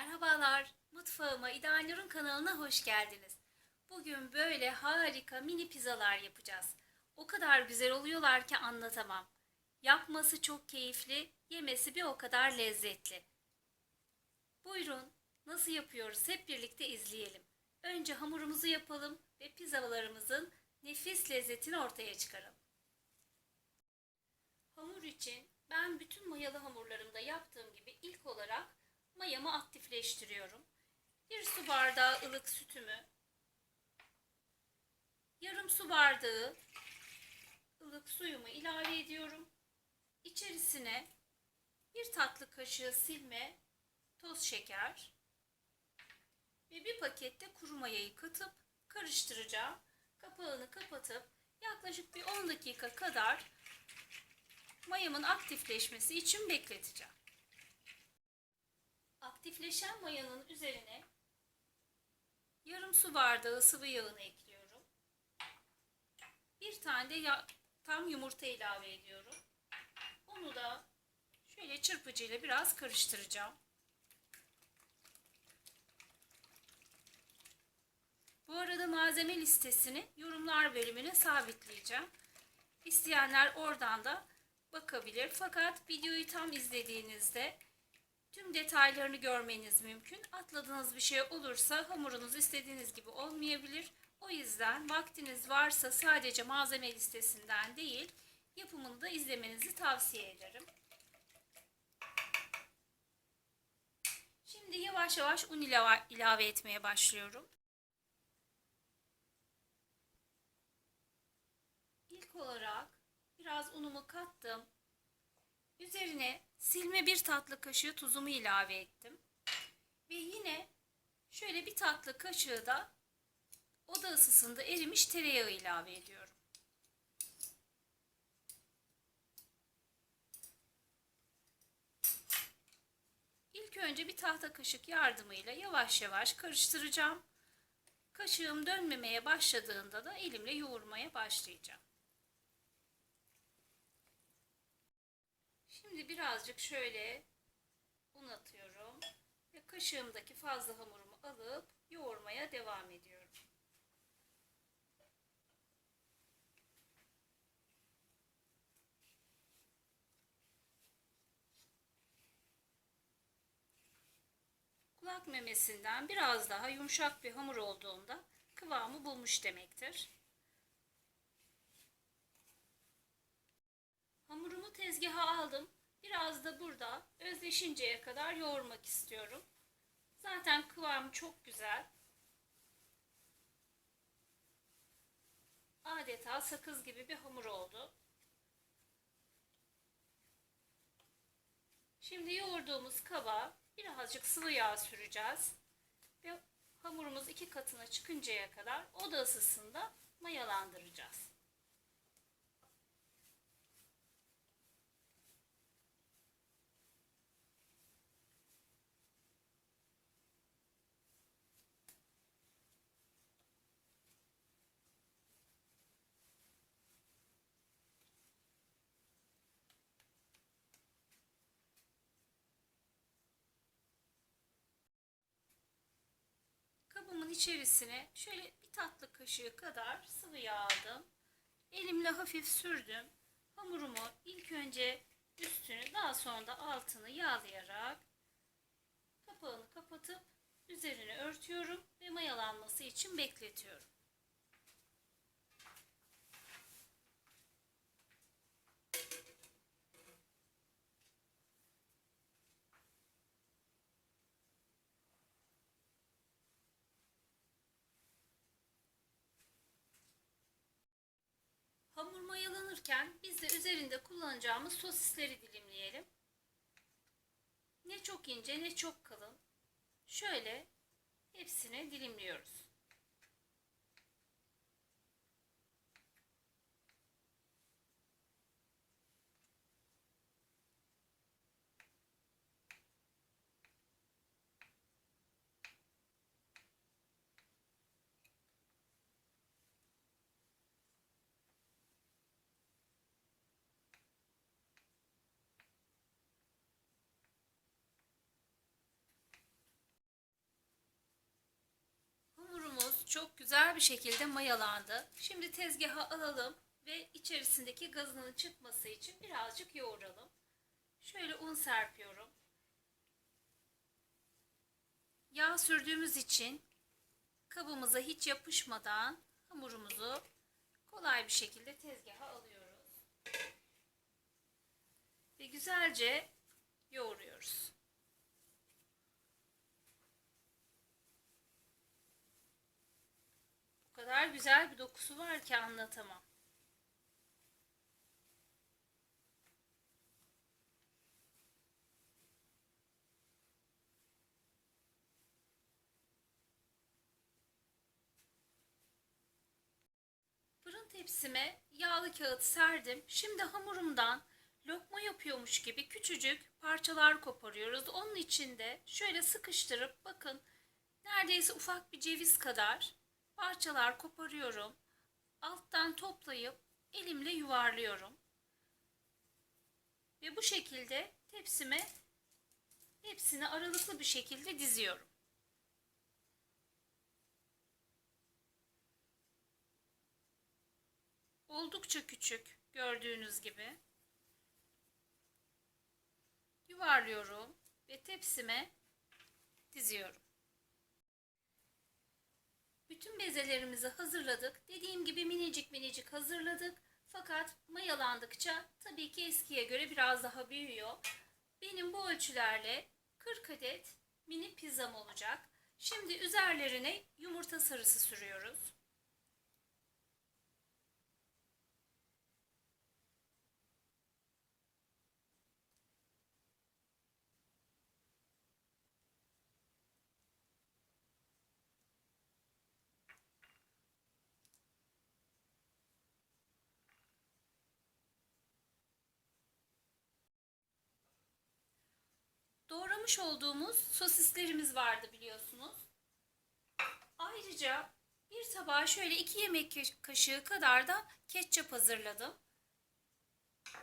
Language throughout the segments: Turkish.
Merhabalar, mutfağıma İdalnur'un kanalına hoş geldiniz. Bugün böyle harika mini pizzalar yapacağız. O kadar güzel oluyorlar ki anlatamam. Yapması çok keyifli, yemesi bir o kadar lezzetli. Buyurun, nasıl yapıyoruz hep birlikte izleyelim. Önce hamurumuzu yapalım ve pizzalarımızın nefis lezzetini ortaya çıkaralım. Hamur için ben bütün mayalı hamurlarımda yaptığım gibi ilk olarak mayamı aktifleştiriyorum. Bir su bardağı ılık sütümü, yarım su bardağı ılık suyumu ilave ediyorum. İçerisine bir tatlı kaşığı silme, toz şeker ve bir pakette kuru mayayı katıp karıştıracağım. Kapağını kapatıp yaklaşık bir 10 dakika kadar mayamın aktifleşmesi için bekleteceğim. Aktifleşen mayanın üzerine yarım su bardağı sıvı yağını ekliyorum. Bir tane de ya- tam yumurta ilave ediyorum. Onu da şöyle çırpıcıyla biraz karıştıracağım. Bu arada malzeme listesini yorumlar bölümüne sabitleyeceğim. İsteyenler oradan da bakabilir. Fakat videoyu tam izlediğinizde tüm detaylarını görmeniz mümkün. Atladığınız bir şey olursa hamurunuz istediğiniz gibi olmayabilir. O yüzden vaktiniz varsa sadece malzeme listesinden değil, yapımını da izlemenizi tavsiye ederim. Şimdi yavaş yavaş un ilave, etmeye başlıyorum. İlk olarak biraz unumu kattım. Üzerine silme bir tatlı kaşığı tuzumu ilave ettim. Ve yine şöyle bir tatlı kaşığı da oda ısısında erimiş tereyağı ilave ediyorum. İlk önce bir tahta kaşık yardımıyla yavaş yavaş karıştıracağım. Kaşığım dönmemeye başladığında da elimle yoğurmaya başlayacağım. Şimdi birazcık şöyle un atıyorum ve kaşığımdaki fazla hamurumu alıp yoğurmaya devam ediyorum. Kulak memesinden biraz daha yumuşak bir hamur olduğunda kıvamı bulmuş demektir. Hamurumu tezgaha aldım. Biraz da burada özleşinceye kadar yoğurmak istiyorum. Zaten kıvamı çok güzel. Adeta sakız gibi bir hamur oldu. Şimdi yoğurduğumuz kaba birazcık sıvı yağ süreceğiz. Ve hamurumuz iki katına çıkıncaya kadar oda ısısında mayalandıracağız. Kabımın içerisine şöyle bir tatlı kaşığı kadar sıvı yağ aldım. Elimle hafif sürdüm. Hamurumu ilk önce üstünü daha sonra da altını yağlayarak kapağını kapatıp üzerini örtüyorum ve mayalanması için bekletiyorum. Hamur mayalanırken biz de üzerinde kullanacağımız sosisleri dilimleyelim. Ne çok ince ne çok kalın. Şöyle hepsini dilimliyoruz. Güzel bir şekilde mayalandı. Şimdi tezgaha alalım ve içerisindeki gazının çıkması için birazcık yoğuralım. Şöyle un serpiyorum. Yağ sürdüğümüz için kabımıza hiç yapışmadan hamurumuzu kolay bir şekilde tezgaha alıyoruz. Ve güzelce yoğuruyoruz. O kadar güzel bir dokusu var ki anlatamam. Fırın tepsime yağlı kağıt serdim. Şimdi hamurumdan lokma yapıyormuş gibi küçücük parçalar koparıyoruz. Onun içinde şöyle sıkıştırıp bakın neredeyse ufak bir ceviz kadar parçalar koparıyorum. Alttan toplayıp elimle yuvarlıyorum. Ve bu şekilde tepsime hepsini aralıklı bir şekilde diziyorum. Oldukça küçük gördüğünüz gibi. Yuvarlıyorum ve tepsime diziyorum. Bütün bezelerimizi hazırladık. Dediğim gibi minicik minicik hazırladık. Fakat mayalandıkça tabii ki eskiye göre biraz daha büyüyor. Benim bu ölçülerle 40 adet mini pizzam olacak. Şimdi üzerlerine yumurta sarısı sürüyoruz. Doğramış olduğumuz sosislerimiz vardı biliyorsunuz. Ayrıca bir tabağa şöyle 2 yemek kaşığı kadar da ketçap hazırladım.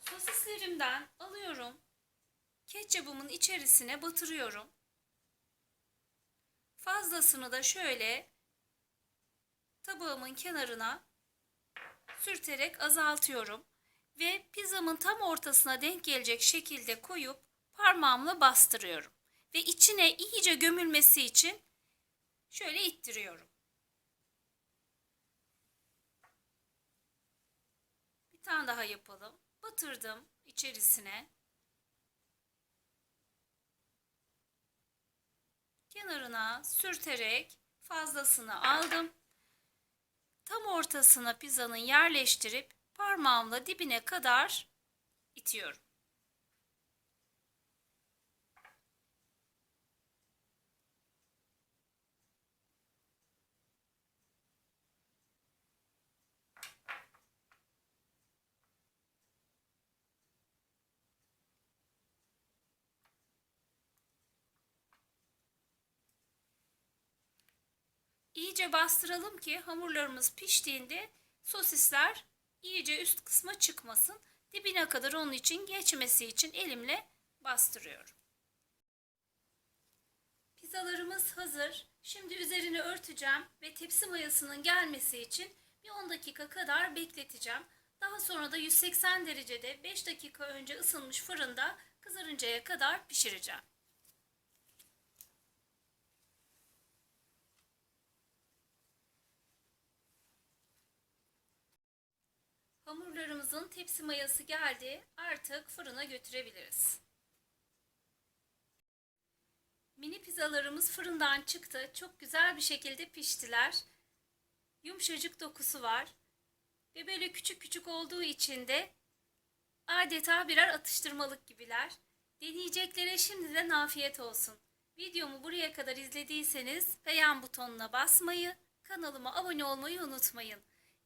Sosislerimden alıyorum. Ketçabımın içerisine batırıyorum. Fazlasını da şöyle tabağımın kenarına sürterek azaltıyorum ve pizzamın tam ortasına denk gelecek şekilde koyup parmağımla bastırıyorum. Ve içine iyice gömülmesi için şöyle ittiriyorum. Bir tane daha yapalım. Batırdım içerisine. Kenarına sürterek fazlasını aldım. Tam ortasına pizzanın yerleştirip parmağımla dibine kadar itiyorum. İyice bastıralım ki hamurlarımız piştiğinde sosisler iyice üst kısma çıkmasın. Dibine kadar onun için geçmesi için elimle bastırıyorum. Pizzalarımız hazır. Şimdi üzerini örteceğim ve tepsi mayasının gelmesi için bir 10 dakika kadar bekleteceğim. Daha sonra da 180 derecede 5 dakika önce ısınmış fırında kızarıncaya kadar pişireceğim. Hamurlarımızın tepsi mayası geldi. Artık fırına götürebiliriz. Mini pizzalarımız fırından çıktı. Çok güzel bir şekilde piştiler. Yumuşacık dokusu var. Ve böyle küçük küçük olduğu için de adeta birer atıştırmalık gibiler. Deneyeceklere şimdiden afiyet olsun. Videomu buraya kadar izlediyseniz beğen butonuna basmayı, kanalıma abone olmayı unutmayın.